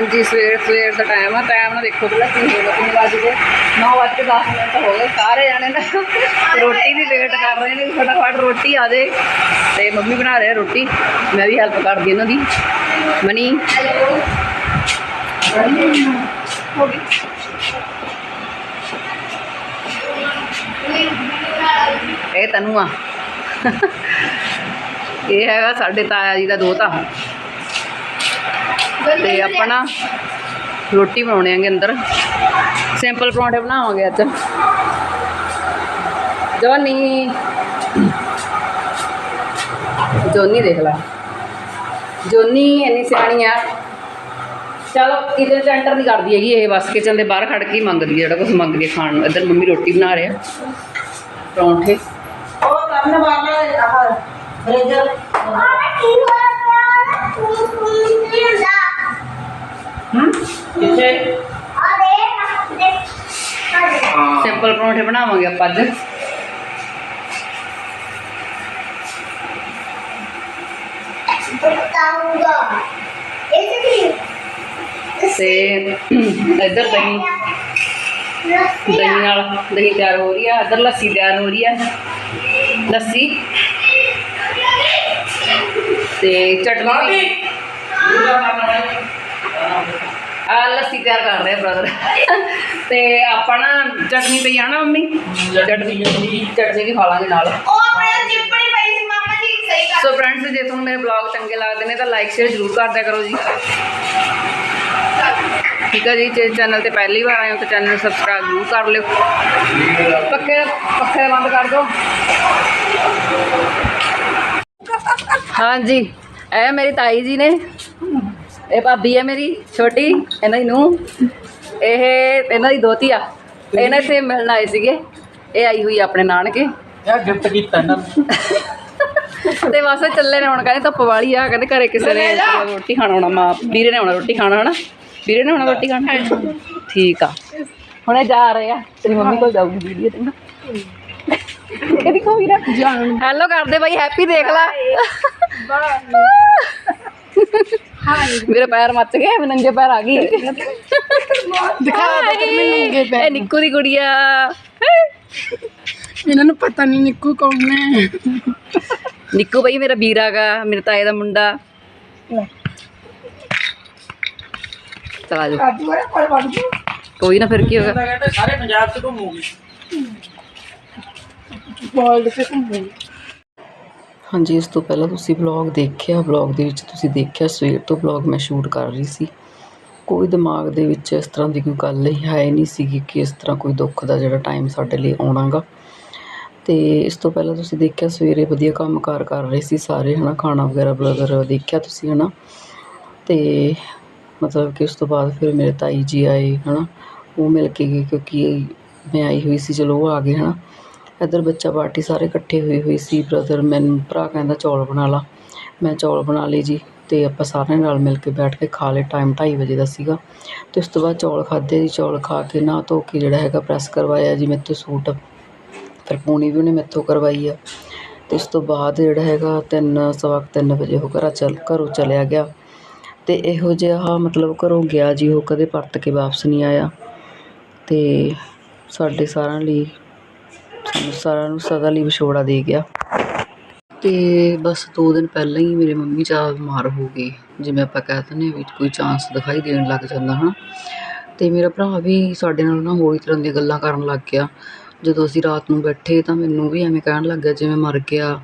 ਹਾਂਜੀ, ਸਵੇਰ ਸਵੇਰ ਦਾ ਟਾਈਮ ਆ ਟਾਈਮ ਨਾਲ ਦੇਖੋ ਪਹਿਲਾਂ ਕੀ ਹੋ ਕਿੰਨੇ ਵਜੇ ਗਏ। 9 ਵਜੇ ਕੇ 10 ਮਿੰਟ ਹੋ ਗਏ, ਸਾਰੇ ਜਾਣੇ ਨਾ ਰੋਟੀ ਦੀ ਵੇਟ ਕਰ ਰਹੇ ਨੇ, ਫਟਾਫਟ ਰੋਟੀ ਆ ਜਾਏ ਤੇ ਮੰਮੀ ਬਣਾ ਰਹੇ ਰੋਟੀ, ਮੈਂ ਵੀ ਹੈਲਪ ਕਰਦੀ ਇਹਨਾਂ ਦੀ। ਮਨੀ। ਹੋ ਗਈ ਇਹ ਤਨੂ ਆ। ਇਹ ਹੈਗਾ ਸਾਡੇ ਤਾਇਆ ਜੀ ਦਾ ਦੋਤਾ। ਤੇ ਆਪਣਾ ਰੋਟੀ ਬਣਾਉਣੇ ਆਂਗੇ ਅੰਦਰ। ਸਿੰਪਲ ਪਰੌਂਠੇ ਬਣਾਵਾਂਗੇ ਅੱਜ। ਜੋਨੀ। ਜੋਨੀ ਦੇਖ ਲਾ। ਜੋਨੀ ਇੰਨੀ ਸਿਆਣੀ ਆ। ਚਲੋ ਕਿਚਨ ਚ ਐਂਟਰ ਨਹੀਂ ਕਰਦੀ ਹੈਗੀ ਇਹ ਬਸ ਕਿਚਨ ਦੇ ਬਾਹਰ ਖੜ ਕੇ ਮੰਗਦੀ ਹੈ ਜਿਹੜਾ ਕੁਝ ਮੰਗਦੀ ਹੈ ਖਾਣ ਨੂੰ। ਇੱਧਰ ਮੰਮੀ ਰੋਟੀ ਬਣਾ ਰਿਹਾ। ਪਰੌਂਠੇ। ਉਹ ਕਰਨ ਵਾਲਾ ਆਹ ਬ੍ਰੇਜਰ ਹੂੰ? ਕਿੱਥੇ? ਸਿੰਪਲ ਪਰੌਂਠੇ ਬਣਾਵਾਂਗੇ ਆਪਾਂ ਅੱਜ। ਤੇ ਇੱਧਰ ਦਹੀਂ। ਦਹੀਂ ਨਾਲ ਦਹੀਂ ਤਿਆਰ ਹੋ ਰਹੀ ਆ ਇੱਧਰ ਲੱਸੀ ਤਿਆਰ ਹੋ ਰਹੀ ਆ। ਲੱਸੀ। ਤੇ ਚਟਨੀ। ਆ ਲੱਸੀ ਤਿਆਰ ਕਰ ਰਹੇ ਬ੍ਰਦਰ ਤੇ ਆਪਾਂ ਨਾ ਚਟਨੀ ਪਈ ਆ ਨਾ ਮੰਮੀ। ਚਟਨੀ ਚਟਨੀ ਵੀ ਖਾ ਲਾਂਗੇ ਨਾਲ। ਸੋ ਫਰੈਂਡਸ ਜੇ ਤੁਹਾਨੂੰ ਮੇਰੇ ਬਲੌਗ ਚੰਗੇ ਲੱਗਦੇ ਨੇ ਤਾਂ ਲਾਈਕ ਸ਼ੇਅਰ ਜ਼ਰੂਰ ਕਰ ਦਿਆ ਕਰੋ ਜੀ। ਠੀਕ ਹੈ ਜੀ ਜੇ ਚੈਨਲ ਤੇ ਪਹਿਲੀ ਵਾਰ ਆਏ ਹੋ ਤਾਂ ਚੈਨਲ ਨੂੰ ਸਬਸਕ੍ਰਾਈਬ ਜ਼ਰੂਰ ਕਰ ਲਿਓ। ਪੱਕੇ ਪੱਕੇ ਬੰਦ ਕਰ ਦਿਓ। ਹਾਂਜੀ ਇਹ ਮੇਰੀ ਤਾਈ ਜੀ ਨੇ ਇਹ ਭਾਬੀ ਹੈ ਮੇਰੀ ਛੋਟੀ ਇਹਨਾਂ ਦੀ ਨੂੰ ਇਹ ਇਹਨਾਂ ਦੀ ਦੋਤੀ ਆ। ਇਹਨਾਂ ਇੱਥੇ ਮਿਲਣ ਆਏ ਸੀਗੇ। ਇਹ ਆਈ ਹੋਈ ਆ ਆਪਣੇ ਨਾਨਕੇ। ਯਾ ਗਿਫਟ ਕੀਤਾ ਇਹਨਾਂ ਨੂੰ। ਤੇ ਬਸ ਚੱਲੇ ਨੇ ਹੁਣ ਕਹਿੰਦੇ ਧੁੱਪ ਵਾਲੀ ਆ ਕਹਿੰਦੇ ਘਰੇ ਕਿਸੇ ਨੇ ਰੋਟੀ ਖਾਣਾ ਹੋਣਾ ਮਾਂ ਵੀਰੇ ਨੇ ਆਉਣਾ ਰੋਟੀ ਖਾਣਾ ਹਨਾ? ਵੀਰੇ ਨੇ ਆਉਣਾ ਰੋਟੀ ਖਾਣਾ? ਠੀਕ ਆ। ਹੁਣ ਇਹ ਜਾ ਰਹੇ ਆ। ਤੇਰੀ ਮੰਮੀ ਕੋਲ ਜਾਊਗੀ ਵੀਡੀਓ ਤੇ ਨਾ। ਇਹ ਦੇਖੋ ਵੀਰਾ। ਹੈਲੋ ਕਰਦੇ ਬਾਈ ਹੈਪੀ ਦੇਖ ਲੈ। ਮੇਰੇ ਪੈਰ ਮੱਚ ਗਏ ਮੈਂ ਨੰਗੇ ਪੈਰ ਆ ਗਈ। ਦਿਖਾ ਦੇ ਕਰ ਮੈਂ ਨੰਗੇ ਪੈ ਇਹ ਨਿੱਕੂ ਦੀ ਕੁੜੀ ਆ ਇਹਨਾਂ ਨੂੰ ਪਤਾ ਨਹੀਂ ਨਿੱਕੂ ਕੌਣ ਹੈ। ਨਿੱਕੂ ਬਈ ਮੇਰਾ ਵੀਰਾ ਗਾ ਮੇਰੇ ਤਾਏ ਦਾ ਮੁੰਡਾ। ਚਲਾ ਪਰ ਜੂ ਕੋਈ ਨਾ ਫਿਰ ਕੀ ਹੋਗਾ? ਸਾਰੇ ਪੰਜਾਬ 'ਚ ਘੁੰਮੂਗੀ। ਵਰਲਡ ਤੇ ਘੁੰਮੂ ਹਾਂਜੀ, ਇਸ ਤੋਂ ਪਹਿਲਾਂ ਤੁਸੀਂ ਵਲੌਗ ਦੇਖਿਆ? ਵਲੌਗ ਦੇ ਵਿੱਚ ਤੁਸੀਂ ਦੇਖਿਆ, ਸਵੇਰ ਤੋਂ ਵਲੌਗ ਮੈਂ ਸ਼ੂਟ ਕਰ ਰਹੀ ਸੀ। ਕੋਈ ਦਿਮਾਗ ਦੇ ਵਿੱਚ ਇਸ ਤਰ੍ਹਾਂ ਦੀ ਕੋਈ ਗੱਲ ਹੀ ਹੈ ਨਹੀਂ ਸੀਗੀ ਕਿ ਇਸ ਤਰ੍ਹਾਂ ਕੋਈ ਦੁੱਖ ਦਾ ਜਿਹੜਾ ਟਾਈਮ ਸਾਡੇ ਲਈ ਆਉਣਾਗਾ। ਤੇ ਇਸ ਤੋਂ ਪਹਿਲਾਂ ਤੁਸੀਂ ਦੇਖਿਆ, ਸਵੇਰੇ ਵਧੀਆ ਕੰਮਕਾਰ ਕਰ ਰਹੇ ਸੀ ਸਾਰੇ, ਹਨਾ? ਖਾਣਾ ਵਗੈਰਾ ਬਲਦਰ ਦੇਖਿਆ ਤੁਸੀਂ, ਹਨਾ? ਤੇ ਮਤਲਬ ਕਿ ਉਸ ਤੋਂ ਬਾਅਦ ਫਿਰ ਮੇਰੇ ਤਾਈ ਜੀ ਆਏ, ਹਨਾ? ਉਹ ਮਿਲ ਕੇ ਗਏ ਕਿਉਂਕਿ ਮੈਂ ਆਈ ਹੋਈ ਸੀ, ਚਲੋ ਉਹ ਆ ਗਏ, ਹਨਾ? ਇੱਧਰ ਬੱਚਾ ਪਾਰਟੀ ਸਾਰੇ ਇਕੱਠੇ ਹੋਏ ਹੋਏ ਸੀ ਬ੍ਰਦਰ ਮੈਨੂੰ ਭਰਾ ਕਹਿੰਦਾ ਚੌਲ ਬਣਾ ਲਾ। ਮੈਂ ਚੌਲ ਬਣਾ ਲਏ ਜੀ ਅਤੇ ਆਪਾਂ ਸਾਰਿਆਂ ਨਾਲ ਮਿਲ ਕੇ ਬੈਠ ਕੇ ਖਾ ਲਏ ਟਾਈਮ ਢਾਈ ਵਜੇ ਦਾ ਸੀਗਾ। ਅਤੇ ਉਸ ਤੋਂ ਬਾਅਦ ਚੌਲ ਖਾਧੇ ਜੀ, ਚੌਲ ਖਾ ਕੇ ਨਹਾ ਧੋ ਕੇ ਜਿਹੜਾ ਹੈਗਾ ਪ੍ਰੈੱਸ ਕਰਵਾਇਆ ਜੀ ਮੇਰੇ ਤੋਂ ਸੂਟ। ਫਿਰ ਪੂਣੀ ਵੀ ਉਹਨੇ ਮੈਥੋਂ ਕਰਵਾਈ ਆ। ਅਤੇ ਉਸ ਤੋਂ ਬਾਅਦ ਜਿਹੜਾ ਹੈਗਾ ਤਿੰਨ, ਸਵਾ ਕੁ ਤਿੰਨ ਵਜੇ ਉਹ ਘਰਾਂ ਚੱਲ, ਘਰੋਂ ਚਲਿਆ ਗਿਆ। ਅਤੇ ਇਹੋ ਜਿਹਾ ਮਤਲਬ ਘਰੋਂ ਗਿਆ ਜੀ, ਉਹ ਕਦੇ ਪਰਤ ਕੇ ਵਾਪਸ ਨਹੀਂ ਆਇਆ। ਅਤੇ ਸਾਡੇ ਸਾਰਿਆਂ ਲਈ ਸਾਰਿਆਂ ਨੂੰ ਸਦਾ ਲਈ ਵਿਛੋੜਾ ਦੇ ਗਿਆ। ਤੇ ਬਸ ਦੋ ਦਿਨ ਪਹਿਲਾਂ ਹੀ ਮੇਰੇ ਮੰਮੀ ਚਾਹ ਬਿਮਾਰ ਹੋ ਗਏ। ਜਿਵੇਂ ਆਪਾਂ ਕਹਿ ਦਿੰਦੇ ਹਾਂ ਵੀ ਕੋਈ ਚਾਂਸ ਦਿਖਾਈ ਦੇਣ ਲੱਗ ਜਾਂਦਾ, ਹਨਾ। ਤੇ ਮੇਰਾ ਭਰਾ ਵੀ ਸਾਡੇ ਨਾਲ ਨਾ ਹੋਰ ਹੀ ਤਰ੍ਹਾਂ ਦੀਆਂ ਗੱਲਾਂ ਕਰਨ ਲੱਗ ਗਿਆ। ਜਦੋਂ ਅਸੀਂ ਰਾਤ ਨੂੰ ਬੈਠੇ ਤਾਂ ਮੈਨੂੰ ਵੀ ਐਵੇਂ ਕਹਿਣ ਲੱਗ ਗਿਆ, ਜਿਵੇਂ ਮਰ ਗਿਆ।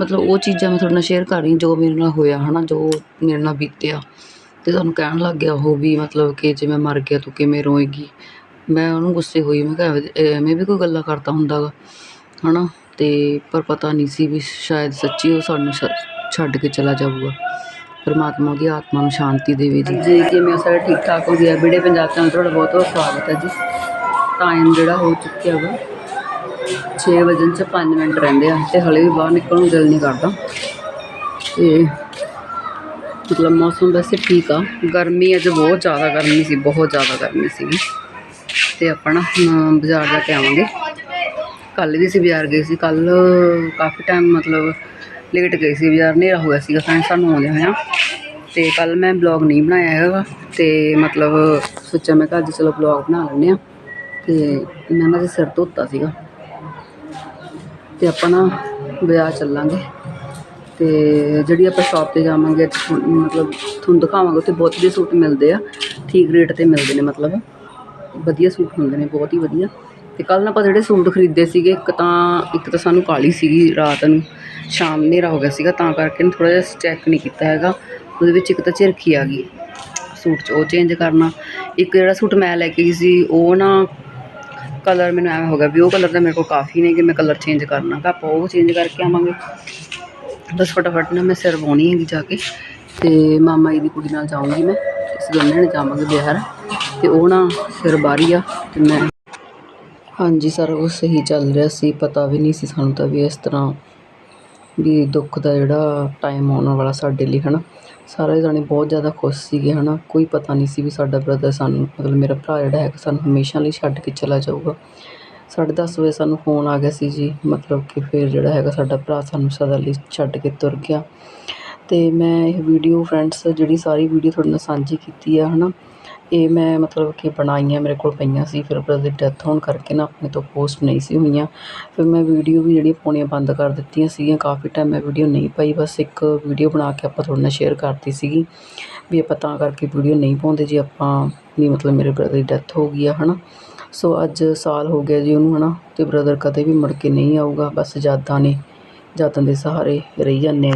ਮਤਲਬ ਉਹ ਚੀਜ਼ਾਂ ਮੈਂ ਤੁਹਾਡੇ ਨਾਲ ਸ਼ੇਅਰ ਕਰ ਰਹੀ ਜੋ ਮੇਰੇ ਨਾਲ ਹੋਇਆ, ਹਨਾ, ਜੋ ਮੇਰੇ ਨਾਲ ਬੀਤਿਆ। ਤੇ ਤੁਹਾਨੂੰ ਕਹਿਣ ਲੱਗ ਗਿਆ ਉਹ ਵੀ ਮਤਲਬ ਕਿ ਜਿਵੇਂ ਮਰ ਗਿਆ, ਤੂੰ ਕਿਵੇਂ ਰੋਏਗੀ? ਮੈਂ ਉਹਨੂੰ ਗੁੱਸੇ ਹੋਈ, ਮੈਂ ਕਿਹਾ ਐਵੇਂ- ਐਵੇਂ ਵੀ ਕੋਈ ਗੱਲਾਂ ਕਰਦਾ ਹੁੰਦਾ ਗਾ ਹੈ ਨਾ ਅਤੇ ਪਰ ਪਤਾ ਨਹੀਂ ਸੀ ਵੀ ਸ਼ਾਇਦ ਸੱਚੀ ਉਹ ਸਾਨੂੰ ਛ- ਛੱਡ ਕੇ ਚਲਾ ਜਾਊਗਾ। ਪਰਮਾਤਮਾ ਉਹਦੀ ਆਤਮਾ ਨੂੰ ਸ਼ਾਂਤੀ ਦੇਵੇ ਜੀ। ਜੀ ਕਿਵੇਂ ਸਾਰੇ? ਠੀਕ ਠਾਕ ਹੋ ਗਿਆ? ਵੀਡੀਓ ਪੰਜਾਬ ਚੈਨਲ ਤੁਹਾਡਾ ਬਹੁਤ ਬਹੁਤ ਸਵਾਗਤ ਹੈ ਜੀ। ਟਾਈਮ ਜਿਹੜਾ ਹੋ ਚੁੱਕਿਆ ਵਾ 6 ਵਜੇ ਚ 5 ਮਿੰਟ ਰਹਿੰਦੇ ਆ, ਤੇ ਹਲੇ ਵੀ ਬਾਹਰ ਨਿਕਲਣ ਨੂੰ ਦਿਲ ਨਹੀਂ ਕਰਦਾ। ਤੇ ਮਤਲਬ ਮੌਸਮ ਵੈਸੇ ਠੀਕ ਆ। ਗਰਮੀ ਅੱਜ ਬਹੁਤ ਜ਼ਿਆਦਾ ਗਰਮੀ ਸੀ, ਬਹੁਤ ਜ਼ਿਆਦਾ ਗਰਮੀ ਸੀਗੀ। ਤੇ ਆਪਾਂ ਨਾ ਬਾਜ਼ਾਰ ਜਾ ਕੇ ਆਵਾਂਗੇ। ਕੱਲ੍ਹ ਵੀ ਅਸੀਂ ਬਾਜ਼ਾਰ ਗਏ ਸੀ। ਕੱਲ ਕਾਫੀ ਟਾਈਮ ਮਤਲਬ ਲੇਟ ਗਏ ਸੀ। ਬਾਜ਼ਾਰ ਹਨੇਰਾ ਹੋ ਗਿਆ ਸੀਗਾ ਫਰੈਂਡ ਸਾਨੂੰ ਆਉਂਦੇ ਹੋਇਆ। ਤੇ ਕੱਲ ਮੈਂ ਬਲੌਗ ਨਹੀਂ ਬਣਾਇਆ ਹੈਗਾ ਤੇ ਮਤਲਬ ਸੋਚਿਆ ਮੈਂ ਕਿਹਾ ਅੱਜ ਚਲੋ ਬਲੌਗ ਬਣਾ ਲੈਂਦੇ ਆ ਤੇ ਮੈਂ ਉਹਨਾਂ ਦੇ ਸਿਰ ਧੋਤਾ ਸੀਗਾ। ਤੇ ਆਪਾਂ ਨਾ ਬਾਜ਼ਾਰ ਚੱਲਾਂਗੇ। ਤੇ ਜਿਹੜੀ ਆਪਾਂ ਸ਼ਾਪ ਤੇ ਜਾਵਾਂਗੇ ਤੇ ਮਤਲਬ ਤੁਹਾਨੂੰ ਦਿਖਾਵਾਂਗੇ, ਉੱਥੇ ਬਹੁਤ ਵਧੀਆ ਸੂਟ ਮਿਲਦੇ ਆ। ਠੀਕ ਰੇਟ ਤੇ ਮਿਲਦੇ ਨੇ ਮਤਲਬ। ਵਧੀਆ ਸੂਟ ਹੁੰਦੇ ਨੇ, ਬਹੁਤ ਹੀ ਵਧੀਆ। ਅਤੇ ਕੱਲ੍ਹ ਨਾ ਆਪਾਂ ਜਿਹੜੇ ਸੂਟ ਖਰੀਦੇ ਸੀਗੇ, ਇੱਕ ਤਾਂ ਇੱਕ ਤਾਂ ਸਾਨੂੰ ਕਾਹਲੀ ਸੀਗੀ ਰਾਤ ਨੂੰ, ਸ਼ਾਮ ਹਨੇਰਾ ਹੋ ਗਿਆ ਸੀਗਾ, ਤਾਂ ਕਰਕੇ ਨਾ ਥੋੜ੍ਹਾ ਜਿਹਾ ਚੈੱਕ ਨਹੀਂ ਕੀਤਾ ਹੈਗਾ। ਉਹਦੇ ਵਿੱਚ ਇੱਕ ਤਾਂ ਝਿਰਕੀ ਆ ਗਈ, ਸੂਟ 'ਚ ਉਹ ਚੇਂਜ ਕਰਨਾ। ਇੱਕ ਜਿਹੜਾ ਸੂਟ ਮੈਂ ਲੈ ਕੇ ਗਈ ਸੀ, ਉਹ ਨਾ ਕਲਰ ਮੈਨੂੰ ਐਵੇਂ ਹੋ ਗਿਆ ਵੀ ਉਹ ਕਲਰ ਤਾਂ ਮੇਰੇ ਕੋਲ ਕਾਫੀ ਨੇ, ਕਿ ਮੈਂ ਕਲਰ ਚੇਂਜ ਕਰਨਾ ਤਾਂ ਆਪਾਂ ਉਹ ਚੇਂਜ ਕਰਕੇ ਆਵਾਂਗੇ। ਬਸ ਫਟਾਫਟ ਨਾ ਮੈਂ ਸਿਰ ਵਾਹੁਣੀ ਹੈਗੀ ਜਾ ਕੇ, ਤੇ ਮਾਮਾ ਜੀ ਦੀ ਕੁੜੀ ਨਾਲ ਜਾਊਂਗੀ ਮੈਂ। ਅਸੀਂ ਜਾਵਾਂਗੇ ਬਿਹਾਰ, ਤੇ ਉਹ ਨਾ ਫਿਰ ਬਾਹਰੀ ਆ, ਤੇ ਮੈਂ ਹਾਂਜੀ ਸਾਰਾ ਕੁਛ ਸਹੀ ਚੱਲ ਰਿਹਾ ਸੀ, ਪਤਾ ਵੀ ਨਹੀਂ ਸੀ ਸਾਨੂੰ ਤਾਂ ਵੀ ਇਸ ਤਰ੍ਹਾਂ ਵੀ ਦੁੱਖ ਦਾ ਜਿਹੜਾ ਟਾਈਮ ਆਉਣ ਵਾਲਾ ਸਾਡੇ ਲਈ, ਹਨਾ। ਸਾਰੇ ਜਾਣੇ ਬਹੁਤ ਜ਼ਿਆਦਾ ਖੁਸ਼ ਸੀਗੇ, ਹਨਾ। ਕੋਈ ਪਤਾ ਨਹੀਂ ਸੀ ਵੀ ਸਾਡਾ ਬ੍ਰਦਰ ਸਾਨੂੰ, ਮਤਲਬ ਮੇਰਾ ਭਰਾ ਜਿਹੜਾ ਹੈਗਾ, ਸਾਨੂੰ ਹਮੇਸ਼ਾ ਲਈ ਛੱਡ ਕੇ ਚਲਾ ਜਾਊਗਾ। ਸਾਢੇ ਦਸ ਵਜੇ ਸਾਨੂੰ ਫੋਨ ਆ ਗਿਆ ਸੀ ਜੀ, ਮਤਲਬ ਕਿ ਫਿਰ ਜਿਹੜਾ ਹੈਗਾ ਸਾਡਾ ਭਰਾ ਸਾਨੂੰ ਸਦਾ ਲਈ ਛੱਡ ਕੇ ਤੁਰ ਗਿਆ। ਅਤੇ ਮੈਂ ਇਹ ਵੀਡੀਓ ਫਰੈਂਡਸ ਜਿਹੜੀ ਸਾਰੀ ਵੀਡੀਓ ਤੁਹਾਡੇ ਨਾਲ ਸਾਂਝੀ ਕੀਤੀ ਆ ਹੈ ਨਾ ਇਹ ਮੈਂ ਮਤਲਬ ਕਿ ਬਣਾਈਆਂ, ਮੇਰੇ ਕੋਲ ਪਈਆਂ ਸੀ, ਫਿਰ ਬ੍ਰਦਰ ਦੀ ਡੈਥ ਹੋਣ ਕਰਕੇ ਨਾ ਆਪਣੇ ਤੋਂ ਪੋਸਟ ਨਹੀਂ ਸੀ ਹੋਈਆਂ। ਫਿਰ ਮੈਂ ਵੀਡੀਓ ਵੀ ਜਿਹੜੀਆਂ ਪਾਉਣੀਆਂ ਬੰਦ ਕਰ ਦਿੱਤੀਆਂ ਸੀਗੀਆਂ, ਕਾਫੀ ਟਾਈਮ ਮੈਂ ਵੀਡੀਓ ਨਹੀਂ ਪਾਈ, ਬਸ ਇੱਕ ਵੀਡੀਓ ਬਣਾ ਕੇ ਆਪਾਂ ਤੁਹਾਡੇ ਨਾਲ ਸ਼ੇਅਰ ਕਰਤੀ ਸੀਗੀ, ਵੀ ਆਪਾਂ ਤਾਂ ਕਰਕੇ ਵੀਡੀਓ ਨਹੀਂ ਪਾਉਂਦੇ ਜੀ, ਆਪਾਂ ਵੀ ਮਤਲਬ ਮੇਰੇ ਬ੍ਰਦਰ ਦੀ ਡੈਥ ਹੋ ਗਈ ਆ ਹੈ ਨਾ ਸੋ ਅੱਜ ਸਾਲ ਹੋ ਗਿਆ ਜੀ ਉਹਨੂੰ ਹੈ ਨਾ ਅਤੇ ਬ੍ਰਦਰ ਕਦੇ ਵੀ ਮੁੜ ਕੇ ਨਹੀਂ ਆਊਗਾ, ਬਸ ਯਾਦਾਂ ਨੇ, ਯਾਦਾਂ ਦੇ ਸਹਾਰੇ ਰਹੀ ਜਾਂਦੇ ਆ ਜੀ।